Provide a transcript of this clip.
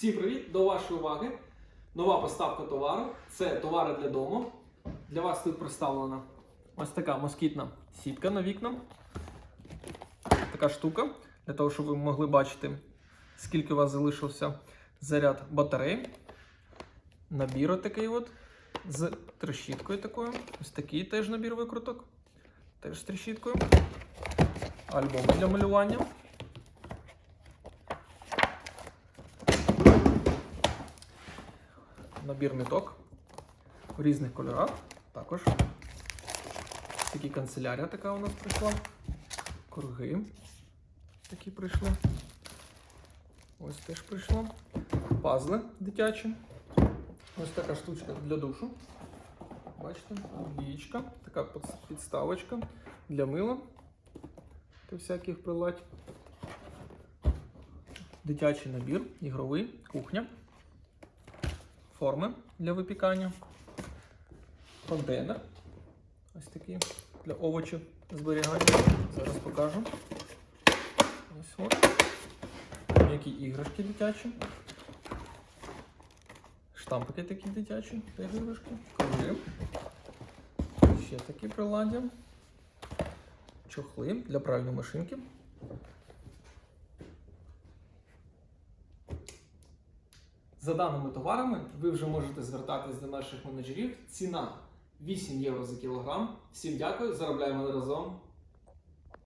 Всім привіт! До вашої уваги. Нова поставка товару. Це товари для дому. Для вас тут представлена ось така москітна сітка на вікна. Така штука, для того, щоб ви могли бачити, скільки у вас залишився заряд батареї. Набір такий от з трещіткою такою. Ось такий теж набір викруток. Теж з трещіткою. Альбом для малювання. Набір ниток в різних кольорах. Також такі канцелярія така у нас прийшла. Круги такі прийшли. Ось теж прийшло. Пазли дитячі. Ось така штучка для душу. Бачите, лієчка, така підставочка для мила та всяких приладь. Дитячий набір, ігровий, кухня форми для випікання, контейнер. Ось такий для овочів зберігання. Зараз покажу. Ось от. Які іграшки дитячі. Штампики такі дитячі іграшки. Круги. Ще такі приладдя. Чохли для пральної машинки. За даними товарами, ви вже можете звертатись до наших менеджерів. Ціна 8 євро за кілограм. Всім дякую, заробляємо разом.